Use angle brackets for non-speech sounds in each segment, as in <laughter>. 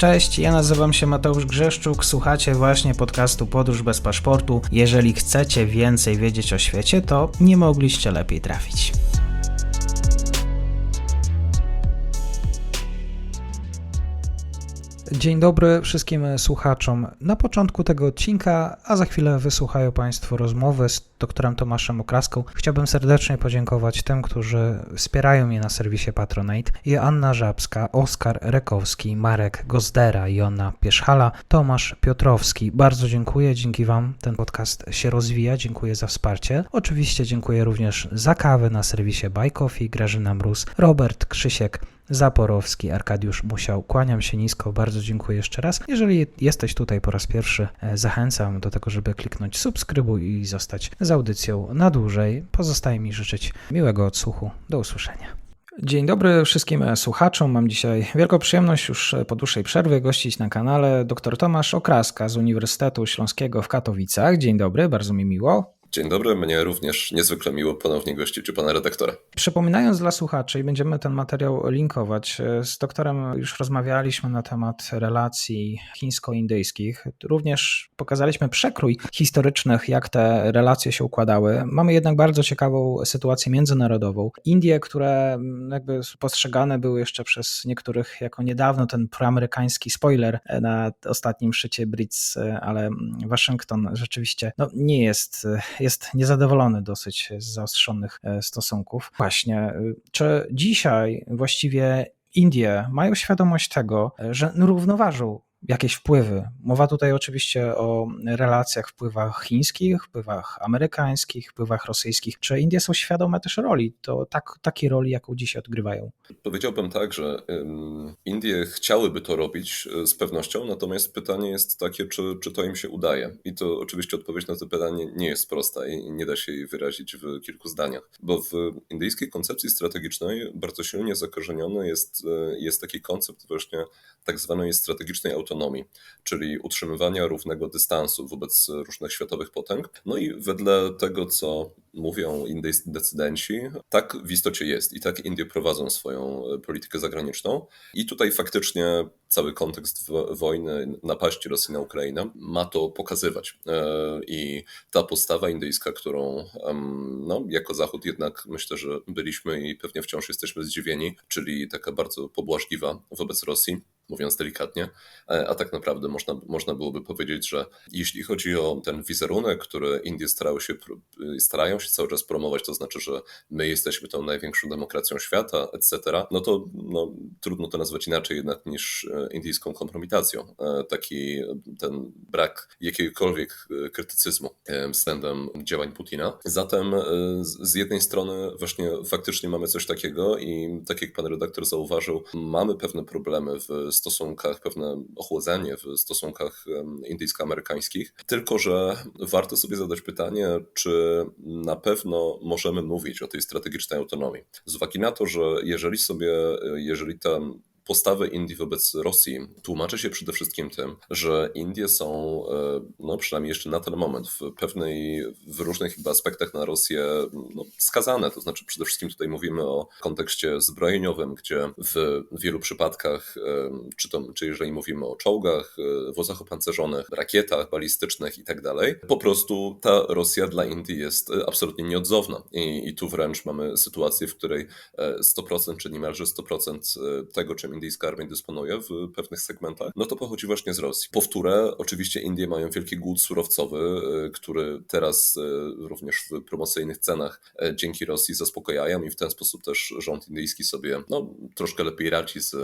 Cześć, ja nazywam się Mateusz Grzeszczuk, słuchacie właśnie podcastu Podróż bez paszportu. Jeżeli chcecie więcej wiedzieć o świecie, to nie mogliście lepiej trafić. Dzień dobry wszystkim słuchaczom. Na początku tego odcinka, a za chwilę wysłuchają Państwo rozmowy z doktorem Tomaszem Okraską, chciałbym serdecznie podziękować tym, którzy wspierają mnie na serwisie Patronate. Joanna Żabska, Oskar Rekowski, Marek Gozdera, Jona Pierzchala, Tomasz Piotrowski. Bardzo dziękuję, dzięki Wam ten podcast się rozwija, dziękuję za wsparcie. Oczywiście dziękuję również za kawę na serwisie Buy Coffee, Grażyna Mróz, Robert Krzysiek, Zaporowski, Arkadiusz Musiał. Kłaniam się nisko, bardzo dziękuję jeszcze raz. Jeżeli jesteś tutaj po raz pierwszy, e, zachęcam do tego, żeby kliknąć subskrybuj i zostać z audycją na dłużej. Pozostaje mi życzyć miłego odsłuchu. Do usłyszenia. Dzień dobry wszystkim słuchaczom. Mam dzisiaj wielką przyjemność już po dłuższej przerwie gościć na kanale dr Tomasz Okraska z Uniwersytetu Śląskiego w Katowicach. Dzień dobry, bardzo mi miło. Dzień dobry, mnie również niezwykle miło ponownie gościć u pana redaktora. Przypominając dla słuchaczy, i będziemy ten materiał linkować, e, z doktorem już rozmawialiśmy na temat relacji chińsko-indyjskich. Również pokazaliśmy przekrój historycznych, jak te relacje się układały. Mamy jednak bardzo ciekawą sytuację międzynarodową. Indie, które jakby postrzegane były jeszcze przez niektórych jako niedawno ten proamerykański spoiler e, na ostatnim szczycie BRICS, e, ale Waszyngton rzeczywiście no, nie jest jest niezadowolony dosyć z zaostrzonych stosunków. Właśnie, czy dzisiaj właściwie Indie mają świadomość tego, że równoważą jakieś wpływy. Mowa tutaj oczywiście o relacjach, wpływach chińskich, wpływach amerykańskich, wpływach rosyjskich. Czy Indie są świadome też roli, to tak, takiej roli, jaką dzisiaj odgrywają? Powiedziałbym tak, że Indie chciałyby to robić e, z pewnością, natomiast pytanie jest takie, czy, czy to im się udaje. I to oczywiście odpowiedź na to pytanie nie jest prosta i nie da się jej wyrazić w kilku zdaniach, bo w indyjskiej koncepcji strategicznej bardzo silnie zakorzeniony jest, e, jest taki koncept właśnie tak zwanej strategicznej autonomii, czyli utrzymywania równego dystansu wobec różnych światowych potęg. No i wedle tego, co mówią indyjscy decydenci, tak w istocie jest i tak Indie prowadzą swoją politykę zagraniczną. I tutaj faktycznie cały kontekst wojny, napaści Rosji na Ukrainę ma to pokazywać. I ta postawa indyjska, którą no, jako Zachód jednak myślę, że byliśmy i pewnie wciąż jesteśmy zdziwieni, czyli taka bardzo pobłażliwa wobec Rosji, mówiąc delikatnie, a tak naprawdę można, można byłoby powiedzieć, że jeśli chodzi o ten wizerunek, który Indie starały się, starają się cały czas promować, to znaczy, że my jesteśmy tą największą demokracją świata, etc., no to no, trudno to nazwać inaczej jednak niż indyjską kompromitacją. Taki ten brak jakiegokolwiek krytycyzmu względem działań Putina. Zatem z jednej strony właśnie faktycznie mamy coś takiego i tak jak pan redaktor zauważył, mamy pewne problemy w stosunkach, pewne ochłodzenie w stosunkach indyjsko-amerykańskich, tylko że warto sobie zadać pytanie, czy na pewno możemy mówić o tej strategicznej autonomii. Z uwagi na to, że jeżeli sobie, jeżeli tam postawy Indii wobec Rosji tłumaczy się przede wszystkim tym, że Indie są, no przynajmniej jeszcze na ten moment, w pewnej, w różnych aspektach na Rosję no, skazane. To znaczy, przede wszystkim tutaj mówimy o kontekście zbrojeniowym, gdzie w wielu przypadkach, czy, to, czy jeżeli mówimy o czołgach, wozach opancerzonych, rakietach balistycznych i tak dalej, po prostu ta Rosja dla Indii jest absolutnie nieodzowna. I, i tu wręcz mamy sytuację, w której 100% czy niemalże 100% tego, czym indyjska armia dysponuje w pewnych segmentach, no to pochodzi właśnie z Rosji. Powtórę, oczywiście Indie mają wielki głód surowcowy, który teraz również w promocyjnych cenach dzięki Rosji zaspokajają i w ten sposób też rząd indyjski sobie no, troszkę lepiej radzi z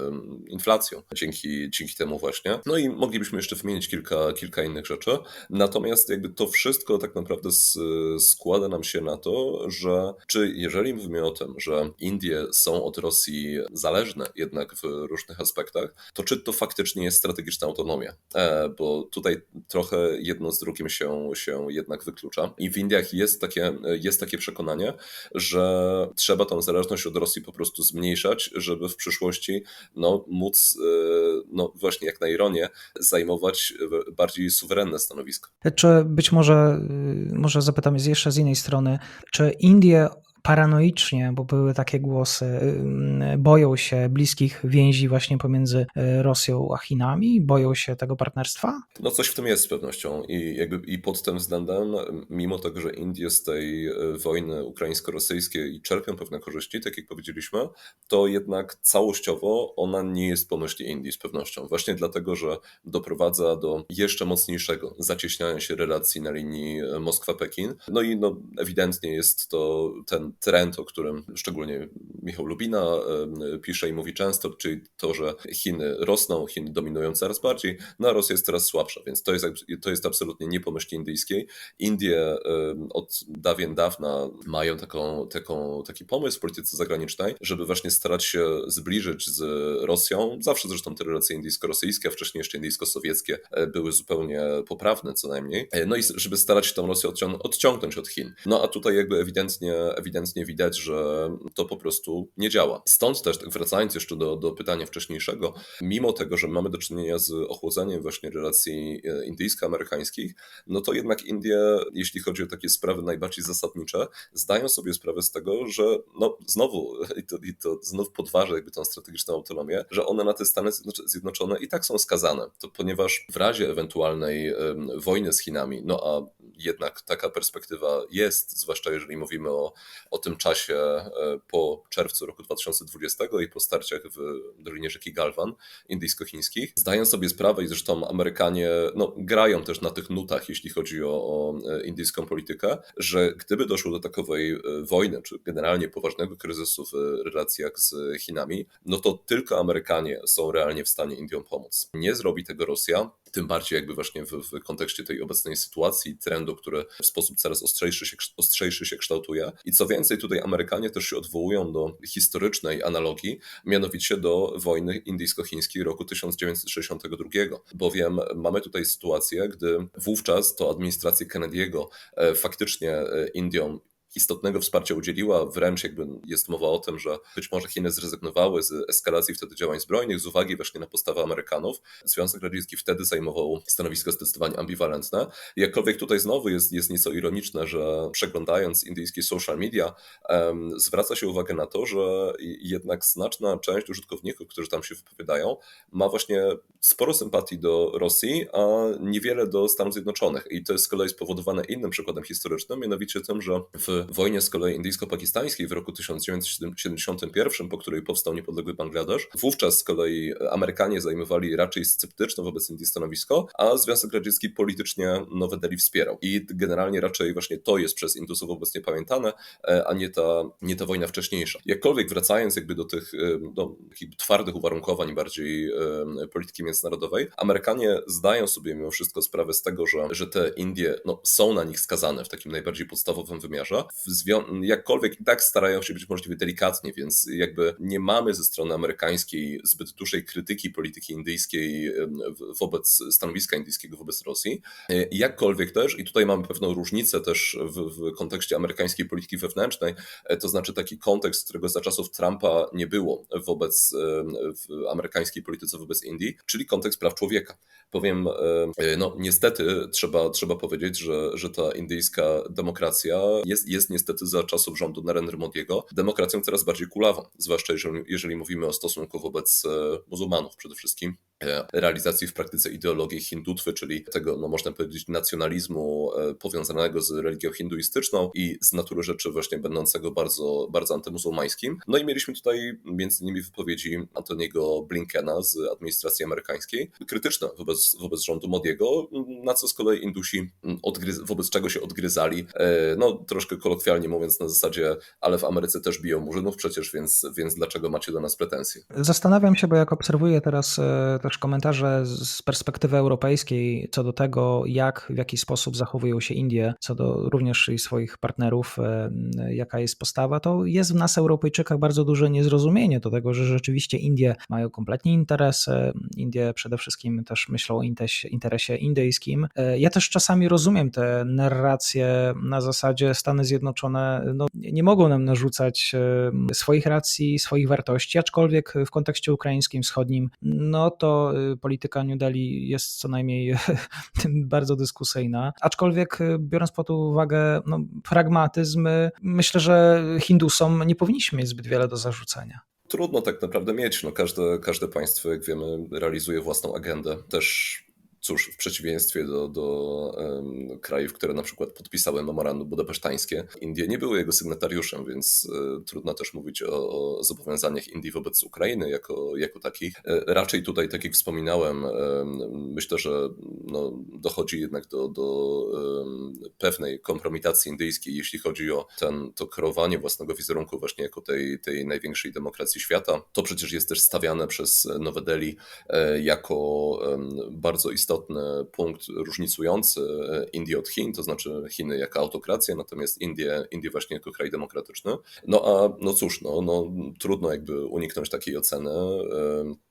inflacją dzięki, dzięki temu właśnie. No i moglibyśmy jeszcze wymienić kilka, kilka innych rzeczy. Natomiast jakby to wszystko tak naprawdę składa nam się na to, że czy jeżeli mówimy o tym, że Indie są od Rosji zależne jednak w różnych aspektach, to czy to faktycznie jest strategiczna autonomia? E, bo tutaj trochę jedno z drugim się, się jednak wyklucza. I w Indiach jest takie, jest takie przekonanie, że trzeba tą zależność od Rosji po prostu zmniejszać, żeby w przyszłości no, móc, e, no właśnie jak na ironię, zajmować bardziej suwerenne stanowisko. Czy być może, może zapytam jeszcze z innej strony, czy Indie paranoicznie, bo były takie głosy, boją się bliskich więzi właśnie pomiędzy Rosją a Chinami, boją się tego partnerstwa? No coś w tym jest z pewnością i jakby i pod tym względem, mimo tego, że Indie z tej wojny ukraińsko-rosyjskiej czerpią pewne korzyści, tak jak powiedzieliśmy, to jednak całościowo ona nie jest po myśli Indii z pewnością. Właśnie dlatego, że doprowadza do jeszcze mocniejszego zacieśniania się relacji na linii Moskwa-Pekin. No i no, ewidentnie jest to ten trend, o którym szczególnie Michał Lubina pisze i mówi często, czyli to, że Chiny rosną, Chiny dominują coraz bardziej, no a Rosja jest coraz słabsza, więc to jest, to jest absolutnie nie po myśli indyjskiej. Indie od dawien dawna mają taką, taką, taki pomysł w polityce zagranicznej, żeby właśnie starać się zbliżyć z Rosją. Zawsze zresztą te relacje indyjsko-rosyjskie, a wcześniej jeszcze indyjsko-sowieckie były zupełnie poprawne co najmniej. No i żeby starać się tą Rosję odciągnąć od Chin. No a tutaj jakby ewidentnie, ewidentnie widać, że to po prostu nie działa. Stąd też, wracając jeszcze do, do pytania wcześniejszego, mimo tego, że mamy do czynienia z ochłodzeniem właśnie relacji e, indyjsko-amerykańskich, no to jednak Indie, jeśli chodzi o takie sprawy najbardziej zasadnicze, zdają sobie sprawę z tego, że no znowu, <laughs> i to, i to znów podważa jakby tą strategiczną autonomię, że one na te Stany Zjednoczone i tak są skazane. To ponieważ w razie ewentualnej wojny z Chinami, no a jednak taka perspektywa jest, zwłaszcza jeżeli mówimy o, o tym czasie e, po czerwcu roku 2020 i po starciach w Dolinie Rzeki Galwan indyjsko-chińskich. Zdają sobie sprawę i zresztą Amerykanie no, grają też na tych nutach, jeśli chodzi o, o e, indyjską politykę, że gdyby doszło do takowej e, wojny, czy generalnie poważnego kryzysu w relacjach z Chinami, no to tylko Amerykanie są realnie w stanie Indiom pomóc. Nie zrobi tego Rosja, tym bardziej jakby właśnie w, w, kontekście tej obecnej sytuacji, trendu, który w sposób coraz ostrzejszy się, ostrzejszy się kształtuje. I co więcej, tutaj Amerykanie też się odwołują do historycznej analogii, mianowicie do wojny indyjsko-chińskiej roku 1962, bowiem mamy tutaj sytuację, gdy wówczas to administracja Kennedy'ego e, faktycznie e, Indiom istotnego wsparcia udzieliła, wręcz jakby jest mowa o tym, że być może Chiny zrezygnowały z eskalacji wtedy działań zbrojnych z uwagi właśnie na postawę Amerykanów. Związek Radziecki wtedy zajmował stanowisko zdecydowanie ambiwalentne. Jakkolwiek tutaj znowu jest, jest nieco ironiczne, że przeglądając indyjskie social media, zwraca się uwagę na to, że jednak znaczna część użytkowników, którzy tam się wypowiadają, ma właśnie sporo sympatii do Rosji, a niewiele do Stanów Zjednoczonych. I to jest z kolei spowodowane innym przykładem historycznym, mianowicie tym, że w wojnie z kolei indyjsko-pakistańskiej w roku 1971, po której powstał niepodległy Bangladesz. Wówczas z kolei Amerykanie zajmowali raczej sceptyczne wobec Indii stanowisko, a Związek Radziecki politycznie Nowe Delhi wspierał. I generalnie raczej właśnie to jest przez Indusów obecnie pamiętane, a nie ta, nie ta wojna wcześniejsza. Jakkolwiek wracając jakby do tych takich twardych uwarunkowań bardziej polityki międzynarodowej, Amerykanie zdają sobie mimo wszystko sprawę z tego, że, że te Indie no, są na nich skazane w takim najbardziej podstawowym wymiarze, jakkolwiek i tak starają się być możliwie delikatnie, więc jakby nie mamy ze strony amerykańskiej zbyt dużej krytyki polityki indyjskiej wobec stanowiska indyjskiego wobec Rosji. E, jakkolwiek też, i tutaj mamy pewną różnicę też w, w kontekście amerykańskiej polityki wewnętrznej, e, to znaczy taki kontekst, którego za czasów Trumpa nie było wobec w amerykańskiej polityce wobec Indii, czyli kontekst praw człowieka. Powiem, e, no niestety trzeba, trzeba powiedzieć, że, że ta indyjska demokracja jest, jest niestety za czasów rządu Narendra Modiego demokracją coraz bardziej kulawą, zwłaszcza jeżeli, jeżeli mówimy o stosunku wobec e, muzułmanów przede wszystkim. E, realizacji w praktyce ideologii hindutwy, czyli tego, no można powiedzieć, nacjonalizmu e, powiązanego z religią hinduistyczną i z natury rzeczy właśnie będącego bardzo, bardzo antymuzułmańskim. No i mieliśmy tutaj między innymi wypowiedzi Antoniego Blinkena z administracji amerykańskiej, krytyczne wobec, wobec rządu Modiego, na co z kolei Indusi odgryz, wobec czego się odgryzali, e, no troszkę kolokwialnie mówiąc na zasadzie, ale w Ameryce też biją murzynów przecież, więc, więc dlaczego macie do nas pretensje? Zastanawiam się, bo jak obserwuję teraz też komentarze z perspektywy europejskiej co do tego, jak, w jaki sposób zachowują się Indie, co do również i swoich partnerów, e, jaka jest postawa, to jest w nas, Europejczykach, bardzo duże niezrozumienie do tego, że rzeczywiście Indie mają kompletnie interesy. Indie przede wszystkim też myślą o interesie indyjskim. E, ja też czasami rozumiem te narracje na zasadzie Stany Zjednoczone no, nie mogą nam narzucać e, swoich racji, swoich wartości, aczkolwiek w kontekście ukraińskim, wschodnim, no to y, polityka New Delhi jest co najmniej <laughs> bardzo dyskusyjna. Aczkolwiek y, biorąc pod uwagę no, pragmatyzm, y, myślę, że Hindusom nie powinniśmy mieć zbyt wiele do zarzucenia. Trudno tak naprawdę mieć. No, każde, każde państwo, jak wiemy, realizuje własną agendę. Też Cóż, w przeciwieństwie do, do um, krajów, które na przykład podpisały memorandum budapesztańskie, Indie nie były jego sygnatariuszem, więc e, trudno też mówić o, o, zobowiązaniach Indii wobec Ukrainy jako, jako takich. E, raczej tutaj, tak jak wspominałem, myślę, że no, dochodzi jednak do, do pewnej kompromitacji indyjskiej, jeśli chodzi o ten, to kreowanie własnego wizerunku właśnie jako tej, tej największej demokracji świata. To przecież jest też stawiane przez Nowe Delhi e, jako bardzo istotne istotny punkt różnicujący Indię od Chin, to znaczy Chiny jako autokrację, natomiast Indie, Indie właśnie jako kraj demokratyczny. No a no cóż, no, no, trudno jakby uniknąć takiej oceny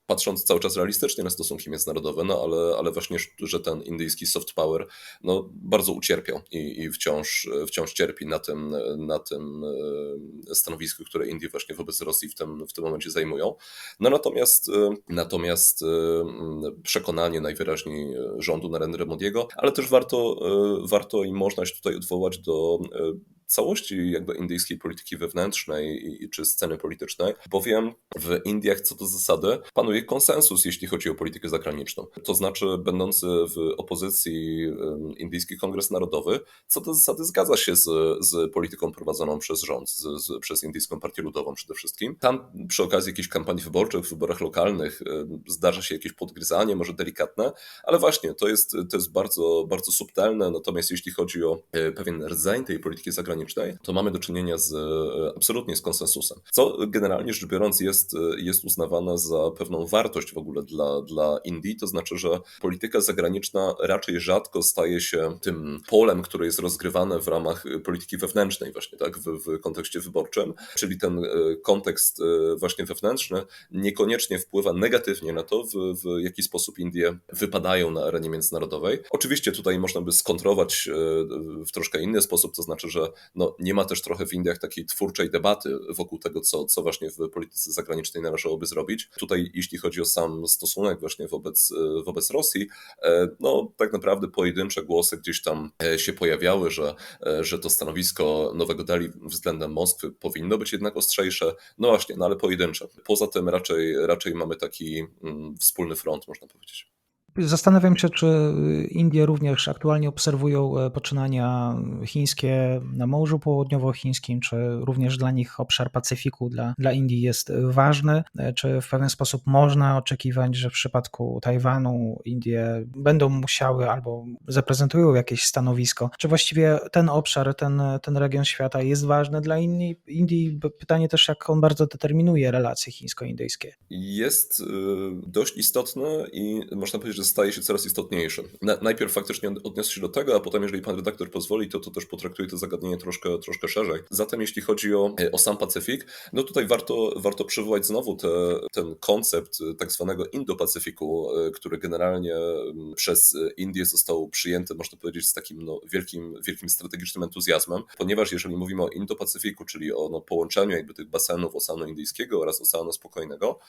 patrząc cały czas realistycznie na stosunki międzynarodowe, no ale, ale właśnie, że ten indyjski soft power no, bardzo ucierpiał i, i wciąż, wciąż cierpi na tym, na tym e, stanowisku, które Indie właśnie wobec Rosji w tym, w tym momencie zajmują. No natomiast, e, natomiast e, przekonanie najwyraźniej rządu Narendra Modiego, ale też warto, warto i można się tutaj odwołać do całości jakby indyjskiej polityki wewnętrznej i, czy sceny politycznej, bowiem w Indiach co do zasady panuje konsensus, jeśli chodzi o politykę zagraniczną. To znaczy, będący w opozycji Indyjski Kongres Narodowy, co do zasady zgadza się z, z polityką prowadzoną przez rząd, z, z, przez Indyjską Partię Ludową przede wszystkim. Tam przy okazji jakichś kampanii wyborczych, w wyborach lokalnych zdarza się jakieś podgryzanie, może delikatne, ale właśnie to jest, to jest bardzo, bardzo subtelne, natomiast jeśli chodzi o e, pewien rdzeń tej polityki zagranicznej, zagranicznej, to mamy do czynienia z e, absolutnie z konsensusem, co generalnie rzecz biorąc jest, e, jest uznawane za pewną wartość w ogóle dla, dla Indii, to znaczy, że polityka zagraniczna raczej rzadko staje się tym polem, które jest rozgrywane w ramach polityki wewnętrznej właśnie, tak, w, w kontekście wyborczym, czyli ten e, kontekst właśnie wewnętrzny niekoniecznie wpływa negatywnie na to, w, w jaki sposób Indie wypadają na arenie międzynarodowej. Oczywiście tutaj można by skontrować w troszkę inny sposób, to znaczy, że no, nie ma też trochę w Indiach takiej twórczej debaty wokół tego, co, co właśnie w polityce zagranicznej należałoby zrobić. Tutaj, jeśli chodzi o sam stosunek właśnie wobec, wobec Rosji, e, no tak naprawdę pojedyncze głosy gdzieś tam e, się pojawiały, że, e, że to stanowisko Nowego Delhi względem Moskwy powinno być jednak ostrzejsze. No właśnie, no ale pojedyncze. Poza tym raczej, raczej mamy taki mm, wspólny front, można powiedzieć. Zastanawiam się, czy Indie również aktualnie obserwują e, poczynania chińskie na Morzu Południowochińskim, czy również dla nich obszar Pacyfiku dla, dla Indii jest ważny, e, czy w pewien sposób można oczekiwać, że w przypadku Tajwanu Indie będą musiały albo zaprezentują jakieś stanowisko, czy właściwie ten obszar, ten, ten region świata jest ważny dla Indii? Indii? Pytanie też, jak on bardzo determinuje relacje chińsko-indyjskie. Jest y, dość istotny i można powiedzieć, że staje się coraz istotniejszy. Na, najpierw faktycznie odniosę się do tego, a potem, jeżeli pan redaktor pozwoli, to, to też potraktuję to zagadnienie troszkę, troszkę szerzej. Zatem, jeśli chodzi o, o sam Pacyfik, no tutaj warto, warto przywołać znowu te, ten koncept tak zwanego Indo-Pacyfiku, który generalnie przez Indię został przyjęty, można powiedzieć, z takim no, wielkim, wielkim strategicznym entuzjazmem, ponieważ jeżeli mówimy o Indo-Pacyfiku, czyli o no, połączeniu jakby tych basenów Oceanu Indyjskiego oraz Oceanu Spokojnego,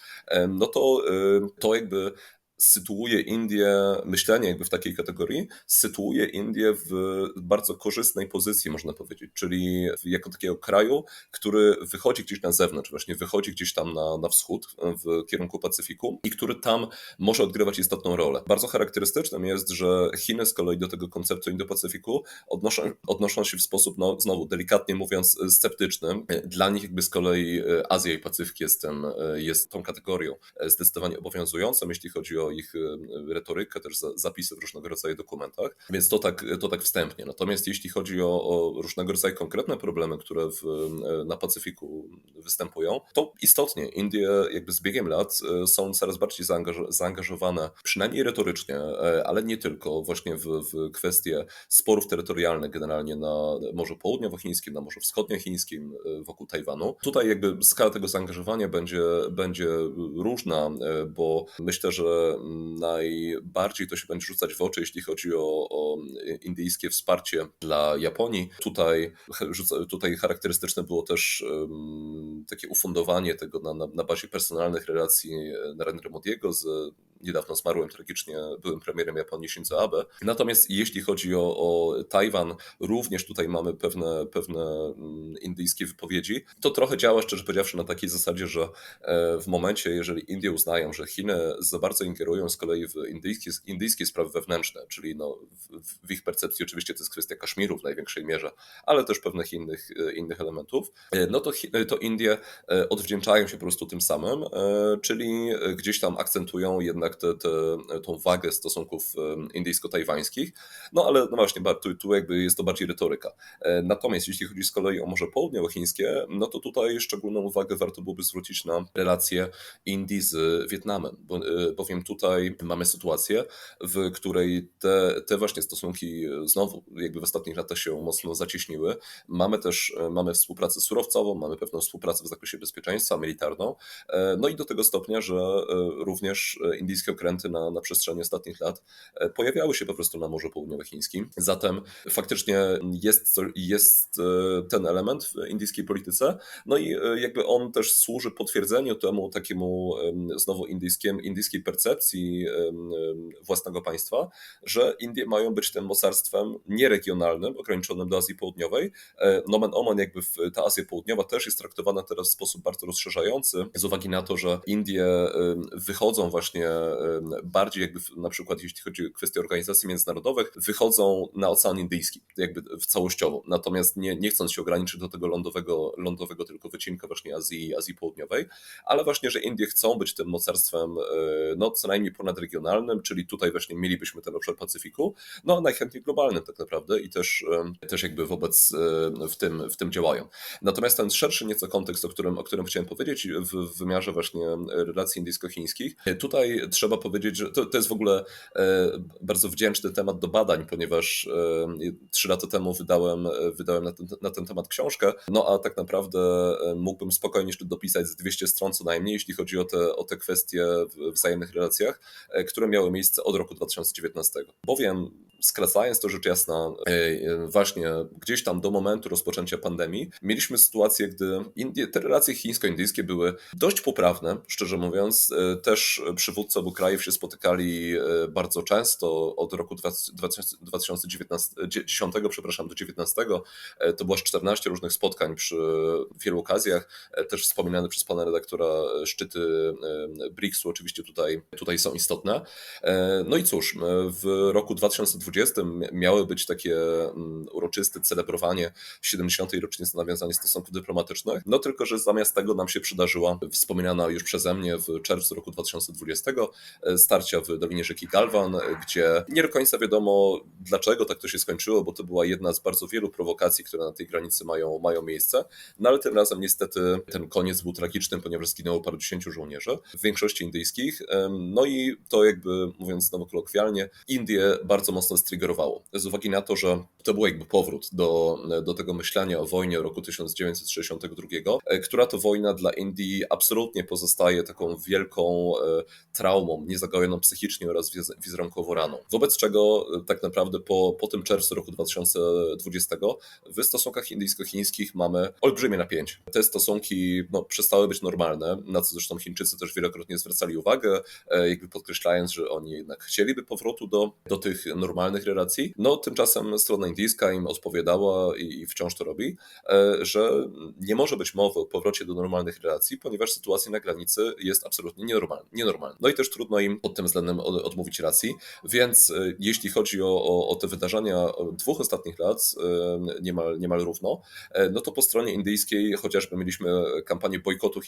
no to, to jakby sytuuje Indię, myślenie jakby w takiej kategorii, sytuuje Indię w bardzo korzystnej pozycji, można powiedzieć, czyli jako takiego kraju, który wychodzi gdzieś na zewnątrz, właśnie wychodzi gdzieś tam na, na wschód, w kierunku Pacyfiku i który tam może odgrywać istotną rolę. Bardzo charakterystycznym jest, że Chiny z kolei do tego konceptu Indo-Pacyfiku odnoszą, odnoszą się w sposób, no znowu delikatnie mówiąc, sceptyczny. Dla nich jakby z kolei Azja i Pacyfik jest, tym, jest tą kategorią zdecydowanie obowiązującą, jeśli chodzi o ich e, retorykę, też zapisy w różnego rodzaju dokumentach, więc to tak, to tak wstępnie. Natomiast jeśli chodzi o, o różnego rodzaju konkretne problemy, które w, na Pacyfiku występują, to istotnie Indie jakby z biegiem lat e, są coraz bardziej zaangażowane, przynajmniej retorycznie, ale nie tylko, właśnie w, w kwestie sporów terytorialnych generalnie na Morzu Południowochińskim, na Morzu Wschodniochińskim, wokół Tajwanu. Tutaj jakby skala tego zaangażowania będzie, będzie różna, bo myślę, że najbardziej to się będzie rzucać w oczy, jeśli chodzi o, o indyjskie wsparcie dla Japonii. Tutaj, tutaj charakterystyczne było też takie ufundowanie tego na, na, na bazie personalnych relacji Narendra Modiego z niedawno zmarłym tragicznie byłym premierem Japonii Shinzo Abe. Natomiast jeśli chodzi o, o Tajwan, również tutaj mamy pewne, pewne mm, indyjskie wypowiedzi. To trochę działa, szczerze powiedziawszy, na takiej zasadzie, że e, w momencie, jeżeli Indie uznają, że Chiny za bardzo ingerują z kolei w indyjskie, indyjskie sprawy wewnętrzne, czyli no, w, w ich percepcji oczywiście to jest kwestia Kaszmiru w największej mierze, ale też pewnych innych, e, innych elementów, e, no to, to Indie odwdzięczają się po prostu tym samym, czyli gdzieś tam akcentują jednak te, te, tą wagę stosunków indyjsko-tajwańskich, no ale no właśnie, tu, tu jakby jest to bardziej retoryka. Natomiast jeśli chodzi z kolei o Morze Południowochińskie, no to tutaj szczególną uwagę warto byłoby zwrócić na relacje Indii z Wietnamem, bo, bowiem tutaj mamy sytuację, w której te, te właśnie stosunki znowu jakby w ostatnich latach się mocno zacieśniły. Mamy też mamy współpracę surowcową, mamy pewną współpracę w zakresie bezpieczeństwa militarną, no i do tego stopnia, że również indyjskie okręty na, na przestrzeni ostatnich lat pojawiały się po prostu na Morzu Południowochińskim. Zatem faktycznie jest, jest ten element w indyjskiej polityce. No i e, jakby on też służy potwierdzeniu temu takiemu znowu indyjskiem, indyjskiej percepcji własnego państwa, że Indie mają być tym mocarstwem nieregionalnym, ograniczonym do Azji Południowej. E, nomen omen jakby ta Azja Południowa też jest traktowana teraz w sposób bardzo rozszerzający, z uwagi na to, że Indie wychodzą właśnie bardziej jakby na przykład jeśli chodzi o kwestie organizacji międzynarodowych, wychodzą na Ocean Indyjski, jakby w całościowo. Natomiast nie, nie chcąc się ograniczyć do tego lądowego, lądowego tylko wycinka właśnie Azji, Azji Południowej, ale właśnie, że Indie chcą być tym mocarstwem e, no co najmniej ponadregionalnym, czyli tutaj właśnie mielibyśmy ten obszar Pacyfiku, no najchętniej globalnym tak naprawdę i też, też jakby wobec e, w tym, w tym działają. Natomiast ten szerszy nieco kontekst, o którym, o którym chciałem powiedzieć w, w wymiarze właśnie relacji indyjsko-chińskich, tutaj trzeba powiedzieć, że to, to jest w ogóle bardzo wdzięczny temat do badań, ponieważ trzy lata temu wydałem, wydałem na ten, na ten temat książkę, no a tak naprawdę e, mógłbym spokojnie jeszcze dopisać z 200 stron co najmniej, jeśli chodzi o te, o te kwestie w wzajemnych relacjach, e, które miały miejsce od roku 2019. Bowiem skracając to rzecz jasna, e, właśnie gdzieś tam do momentu rozpoczęcia pandemii, mieliśmy sytuację, gdy Indie, te relacje chińsko-indyjskie były dość poprawne, szczerze mówiąc. Też przywódcy obu krajów się spotykali bardzo często od roku 2010 przepraszam, do 19. To było 14 różnych spotkań przy wielu okazjach. Też wspominane przez pana redaktora szczyty BRICS-u oczywiście tutaj, tutaj są istotne. No i cóż, w roku 2020 miały być takie mm, uroczyste celebrowanie 70. rocznicy nawiązania stosunków dyplomatycznych, no tylko, że zamiast tego nam się przydarzyła wspominana już przeze mnie w czerwcu roku 2020 starcia w Dolinie Rzeki Galwan, gdzie nie do końca wiadomo dlaczego tak to się skończyło, bo to była jedna z bardzo wielu prowokacji, które na tej granicy mają, mają miejsce. No ale tym razem niestety ten koniec był tragiczny, ponieważ zginęło paru dziesięciu żołnierzy, w większości indyjskich. No i to jakby, mówiąc znowu kolokwialnie, Indie bardzo mocno striggerowało. Z uwagi na to, że to był jakby powrót do, do tego myślenia o wojnie roku 1962, e, która to wojna dla Indii absolutnie pozostaje taką wielką e, traumą, niezagojoną psychicznie oraz wizerunkowo raną. Wobec czego e, tak naprawdę po, po tym czerwcu roku 2020 w stosunkach indyjsko-chińskich mamy olbrzymie napięcie. Te stosunki no, przestały być normalne, na co zresztą Chińczycy też wielokrotnie zwracali uwagę, jakby podkreślając, że oni jednak chcieliby powrotu do, do tych normalnych relacji. No tymczasem strona indyjska im odpowiadała i wciąż to robi, e, że nie może być mowy o powrocie do normalnych relacji, ponieważ sytuacja na granicy jest absolutnie nienormalna. nienormalna. No i też trudno im pod tym względem odmówić racji, więc e, jeśli chodzi o, o, o te wydarzenia dwóch ostatnich lat, e, niemal, niemal równo, no to po stronie indyjskiej chociażby mieliśmy kampanię bojkotu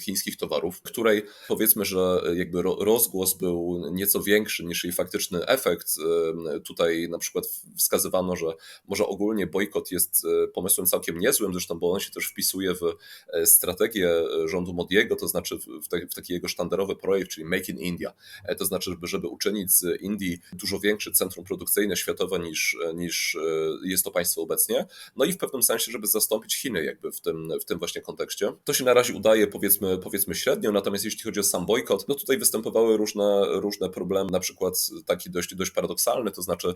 chińskich towarów, której powiedzmy, że jakby rozgłos był nieco większy niż jej faktyczny efekt. Tutaj na przykład wskazywano, że może ogólnie bojkot jest e, pomysłem całkiem niezłym, zresztą bo on się też wpisuje w e, strategię e, rządu Modiego, to znaczy w taki jego sztandarowy projekt, czyli Make in India. To znaczy, żeby, żeby uczynić z Indii dużo większe centrum produkcyjne światowe niż, niż jest to państwo obecnie. No i w pewnym sensie, żeby zastąpić Chiny jakby w tym, w tym właśnie kontekście. To się na razie udaje powiedzmy, powiedzmy średnio, natomiast jeśli chodzi o sam bojkot, no tutaj występowały różne, różne problemy, na przykład taki dość, dość paradoksalny, to znaczy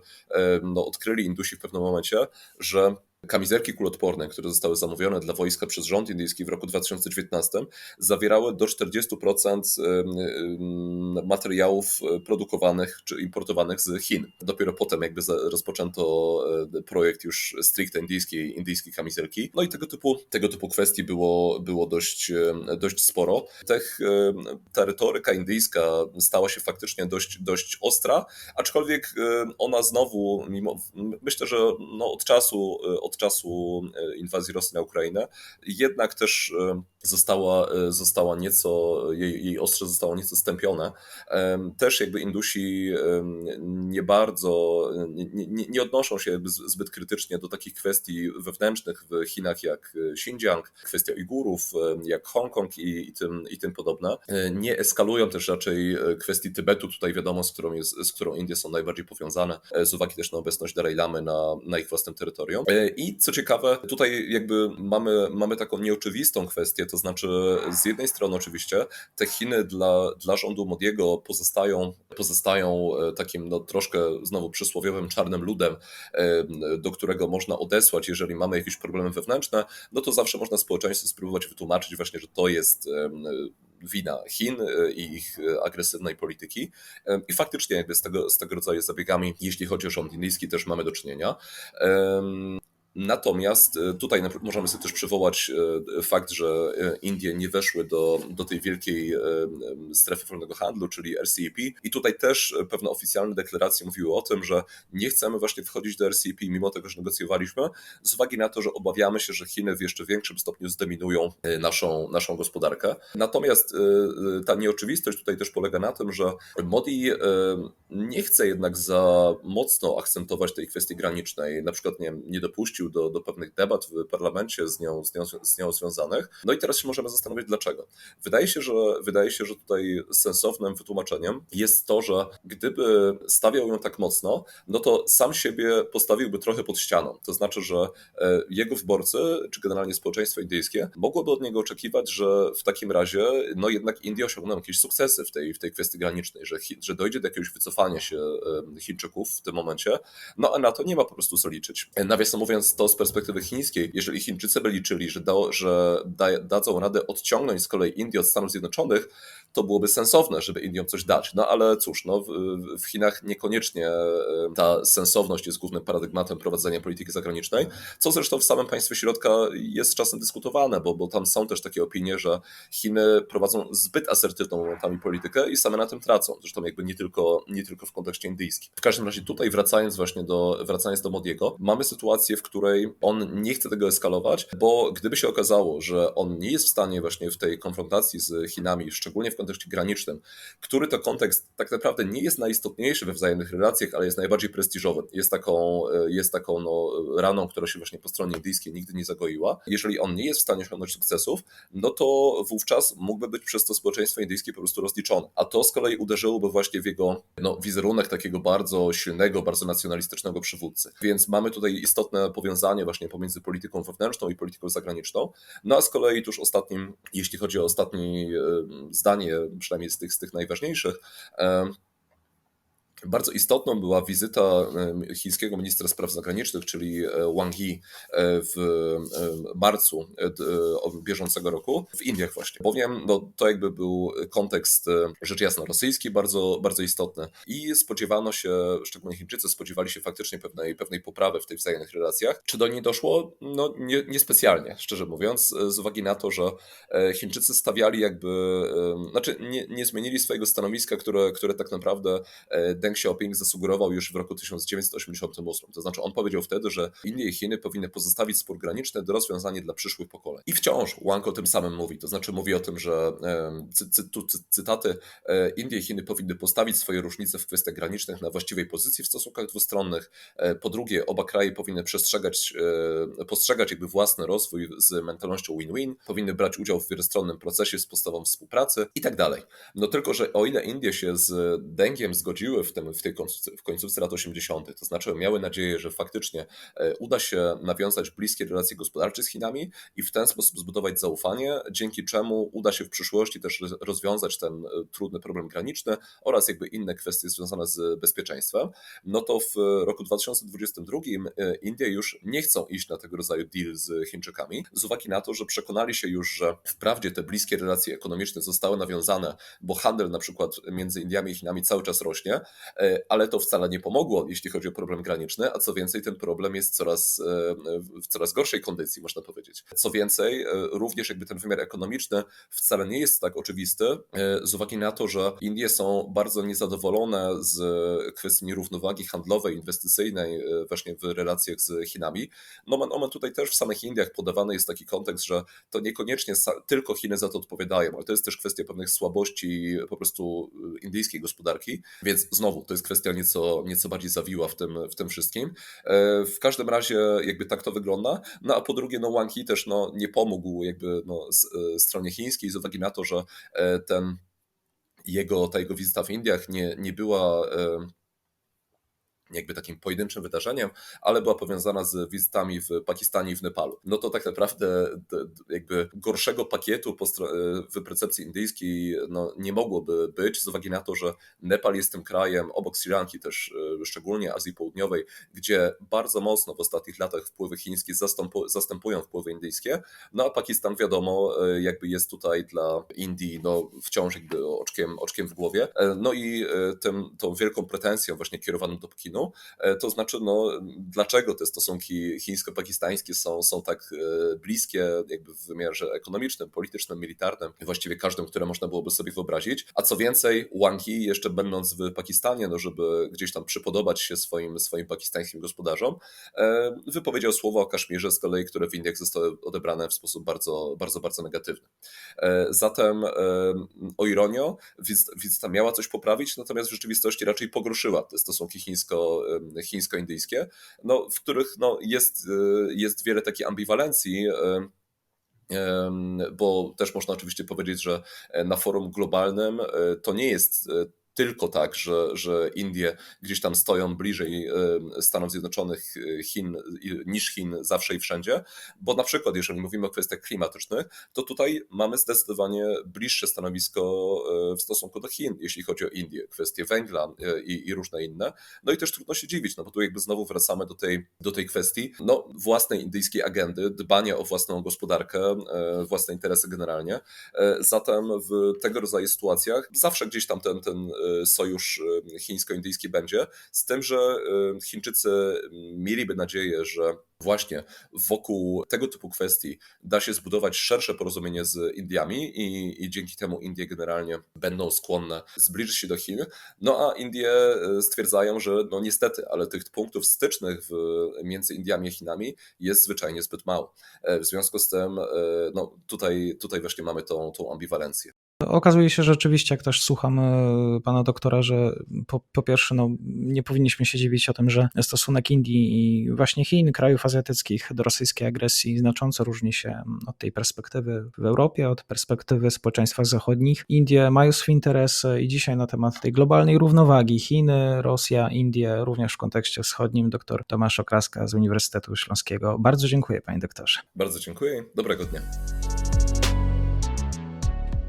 no, odkryli Indusi w pewnym momencie, że kamizelki kulotporne, które zostały zamówione dla wojska przez rząd indyjski w roku 2019, zawierały do 40% em, em, materiałów e, produkowanych czy importowanych z Chin. Dopiero potem jakby rozpoczęto e, projekt już stricte indyjskiej, indyjskiej kamizelki. No i tego typu, tego typu kwestii było, było dość, dość sporo. Tech, ta retoryka indyjska stała się faktycznie dość, dość ostra, aczkolwiek ona znowu, mimo, myślę, że no od, czasu, e, od czasu e, inwazji Rosji na Ukrainę, jednak też e, została, e, została nieco, jej, jej ostrze zostało nieco stępione. Też jakby Indusi nie bardzo, nie, nie, nie odnoszą się zbyt krytycznie do takich kwestii wewnętrznych w Chinach jak Xinjiang, kwestia Ujgurów, jak Hongkong i, i, tym, i tym podobne. Nie eskalują też raczej kwestii Tybetu, tutaj wiadomo, z którą, jest, z którą Indie są najbardziej powiązane, z uwagi też na obecność Dalai Lamy na, na ich własnym terytorium. E, I co ciekawe, tutaj jakby mamy, mamy taką nieoczywistą kwestię, to znaczy z jednej strony oczywiście te Chiny dla, dla rządu Modiego pozostają, pozostają e, takim no, troszkę znowu przysłowiowym czarnym ludem, e, do którego można odesłać, jeżeli mamy jakieś problemy wewnętrzne, no to zawsze można społeczeństwu spróbować wytłumaczyć właśnie, że to jest em, wina Chin e, i ich e, agresywnej polityki. I faktycznie jakby z tego, z tego rodzaju zabiegami, jeśli chodzi o rząd indyjski, też mamy do czynienia. Natomiast e, tutaj możemy sobie też przywołać e, fakt, że e, Indie nie weszły do, do tej wielkiej strefy wolnego handlu, czyli RCEP. I tutaj też pewne oficjalne deklaracje mówiły o tym, że nie chcemy właśnie wchodzić do RCEP, mimo tego, że negocjowaliśmy, z uwagi na to, że obawiamy się, że Chiny w jeszcze większym stopniu zdominują e, naszą, naszą gospodarkę. Natomiast ta nieoczywistość tutaj też polega na tym, że Modi nie chce jednak za mocno akcentować tej kwestii granicznej. Na przykład nie, nie dopuścił do, do pewnych debat w parlamencie z nią, z, nią, z nią związanych. No i teraz się możemy zastanowić, dlaczego. Wydaje się, że, wydaje się, że tutaj sensownym wytłumaczeniem jest to, że gdyby stawiał ją tak mocno, no to sam siebie postawiłby trochę pod ścianą. To znaczy, że e, jego wyborcy, czy generalnie społeczeństwo indyjskie, mogłoby od niego oczekiwać, że w takim razie, no jednak Indie osiągną jakieś sukcesy w tej, w tej kwestii granicznej, że, że dojdzie do jakiegoś wycofania się e, Chińczyków w tym momencie, no a na to nie ma po prostu co liczyć. E, Nawiasem mówiąc, to z perspektywy chińskiej, jeżeli Chińczycy by liczyli, że, da, że da, dadzą radę odciągnąć z kolei Indię od Stanów Zjednoczonych, to byłoby sensowne, żeby Indiom coś dać. No ale cóż, no, w, Chinach niekoniecznie e, ta sensowność jest głównym paradygmatem prowadzenia polityki zagranicznej, co zresztą w samym państwie środka jest czasem dyskutowane, bo, bo tam są też takie opinie, że Chiny prowadzą zbyt asertywną momentami politykę i same na tym tracą. Zresztą jakby nie tylko, nie tylko w kontekście indyjskim. W każdym razie tutaj wracając właśnie do, wracając do Modiego, mamy sytuację, w której on nie chce tego eskalować, bo gdyby się okazało, że on nie jest w stanie właśnie w tej konfrontacji z Chinami, szczególnie w kontekście granicznym, który to kontekst tak naprawdę nie jest najistotniejszy we wzajemnych relacjach, ale jest najbardziej prestiżowy. Jest taką, jest taką no, raną, która się właśnie po stronie indyjskiej nigdy nie zagoiła. Jeżeli on nie jest w stanie osiągnąć sukcesów, no to wówczas mógłby być przez to społeczeństwo indyjskie po prostu rozliczone. A to z kolei uderzyłoby właśnie w jego no, wizerunek takiego bardzo silnego, bardzo nacjonalistycznego przywódcy. Więc mamy tutaj istotne powiązanie właśnie pomiędzy polityką wewnętrzną i polityką zagraniczną. No a z kolei tuż ostatnim, jeśli chodzi o ostatnie zdanie, przynajmniej z tych, z tych najważniejszych, em, bardzo istotną była wizyta chińskiego ministra spraw zagranicznych, czyli e, Wang Yi e, w marcu e, e, bieżącego roku w Indiach właśnie. Bowiem no, to jakby był kontekst rzecz jasna rosyjski bardzo, bardzo istotny i spodziewano się, szczególnie Chińczycy spodziewali się faktycznie pewnej, pewnej poprawy w tych wzajemnych relacjach. Czy do niej doszło? No nie, niespecjalnie, szczerze mówiąc, z uwagi na to, że Chińczycy stawiali jakby, znaczy nie, nie zmienili swojego stanowiska, które, które tak naprawdę Deng Xiaoping zasugerował już w roku 1988. To znaczy on powiedział wtedy, że Indie i Chiny powinny pozostawić spór graniczny do rozwiązania dla przyszłych pokoleń. I wciąż Wang o tym samym mówi. To znaczy mówi o tym, że cy, cy, tu cy, cytaty e, Indie i Chiny powinny postawić swoje różnice w kwestiach granicznych na właściwej pozycji w stosunkach dwustronnych. E, Po drugie, oba kraje powinny przestrzegać, e, postrzegać jakby własny rozwój z mentalnością win-win, powinny brać udział w wielostronnym procesie z podstawą współpracy i tak dalej. No tylko, że o ile Indie się z Dengiem zgodziły w w tej w końcówce lat 80., to znaczy miały nadzieję, że faktycznie e, uda się nawiązać bliskie relacje gospodarcze z Chinami i w ten sposób zbudować zaufanie, dzięki czemu uda się w przyszłości też roz- rozwiązać ten e, trudny problem graniczny oraz jakby inne kwestie związane z bezpieczeństwem, no to w roku 2022 e, Indie już nie chcą iść na tego rodzaju deal z Chińczykami, z uwagi na to, że przekonali się już, że wprawdzie te bliskie relacje ekonomiczne zostały nawiązane, bo handel na przykład między Indiami i Chinami cały czas rośnie, ale to wcale nie pomogło, jeśli chodzi o problem graniczny, a co więcej, ten problem jest coraz, e, w coraz gorszej kondycji, można powiedzieć. Co więcej, e, również jakby ten wymiar ekonomiczny wcale nie jest tak oczywisty, e, z uwagi na to, że Indie są bardzo niezadowolone z kwestii nierównowagi handlowej, inwestycyjnej e, właśnie w relacjach z Chinami. Nomen omen tutaj też w samych Indiach podawany jest taki kontekst, że to niekoniecznie tylko Chiny za to odpowiadają, ale to jest też kwestia pewnych słabości po prostu indyjskiej gospodarki, więc znowu to jest kwestia nieco, nieco bardziej zawiła w tym, w tym wszystkim. E, W każdym razie jakby tak to wygląda, no a po drugie no Wang Yi też no, nie pomógł jakby no, e, stronie chińskiej z uwagi na to, że e, ten jego, ta jego wizyta w Indiach nie, nie była jakby takim pojedynczym wydarzeniem, ale była powiązana z wizytami w Pakistanie i w Nepalu. No to tak naprawdę jakby gorszego pakietu w percepcji indyjskiej no, nie mogłoby być, z uwagi na to, że Nepal jest tym krajem, obok Sri Lanki też e, szczególnie Azji Południowej, gdzie bardzo mocno w ostatnich latach wpływy chińskie zastępu- zastępują wpływy indyjskie, no a Pakistan wiadomo e, jakby jest tutaj dla Indii no, wciąż jakby oczkiem, oczkiem w głowie. E, No i tym, tą wielką pretensją właśnie kierowaną do Pekinu, E, To znaczy, no, dlaczego te stosunki chińsko-pakistańskie są, są tak e, bliskie, jakby w wymiarze ekonomicznym, politycznym, militarnym, właściwie każdym, które można byłoby sobie wyobrazić. A co więcej, Wang Yi, jeszcze będąc w Pakistanie, no, żeby gdzieś tam przypodobać się swoim, swoim pakistańskim gospodarzom, e, wypowiedział słowa o Kaszmirze z kolei, które w Indiach zostały odebrane w sposób bardzo, bardzo, bardzo negatywny. Zatem, o ironio, wizyta miała coś poprawić, natomiast w rzeczywistości raczej pogorszyła te stosunki chińsko, chińsko-indyjskie, no, w których no, jest, e, jest wiele takiej ambiwalencji. em, Bo też można oczywiście powiedzieć, że e, na forum globalnym e, to nie jest e, tylko tak, że, że Indie gdzieś tam stoją bliżej e, Stanów Zjednoczonych, e, Chin niż Chin zawsze i wszędzie, bo na przykład jeżeli mówimy o kwestiach klimatycznych, to tutaj mamy zdecydowanie bliższe stanowisko e, w stosunku do Chin, jeśli chodzi o Indię, kwestie węgla i, i różne inne. No i też trudno się dziwić, no bo tu jakby znowu wracamy do tej, do tej kwestii no, własnej indyjskiej agendy, dbania o własną gospodarkę, własne interesy generalnie. Zatem w tego rodzaju sytuacjach zawsze gdzieś tam ten, ten sojusz e, chińsko-indyjski będzie, z tym, że e, Chińczycy mieliby nadzieję, że właśnie wokół tego typu kwestii da się zbudować szersze porozumienie z Indiami i, i dzięki temu Indie generalnie będą skłonne zbliżyć się do Chin. No a Indie stwierdzają, że no niestety, ale tych punktów stycznych w, między Indiami a Chinami jest zwyczajnie zbyt mało. E, W związku z tym e, no, tutaj, tutaj właśnie mamy tą, tą ambiwalencję. Okazuje się że rzeczywiście, jak też słucham e, pana doktora, że po, po pierwsze, no, nie powinniśmy się dziwić o tym, że stosunek Indii i właśnie Chin, krajów azjatyckich do rosyjskiej agresji znacząco różni się od tej perspektywy w Europie, od perspektywy społeczeństwa zachodnich. Indie mają swój interes i dzisiaj na temat tej globalnej równowagi Chiny, Rosja, Indie, również w kontekście wschodnim, dr Tomasz Okraska z Uniwersytetu Śląskiego. Bardzo dziękuję, panie doktorze. Bardzo dziękuję. Dobrego dnia.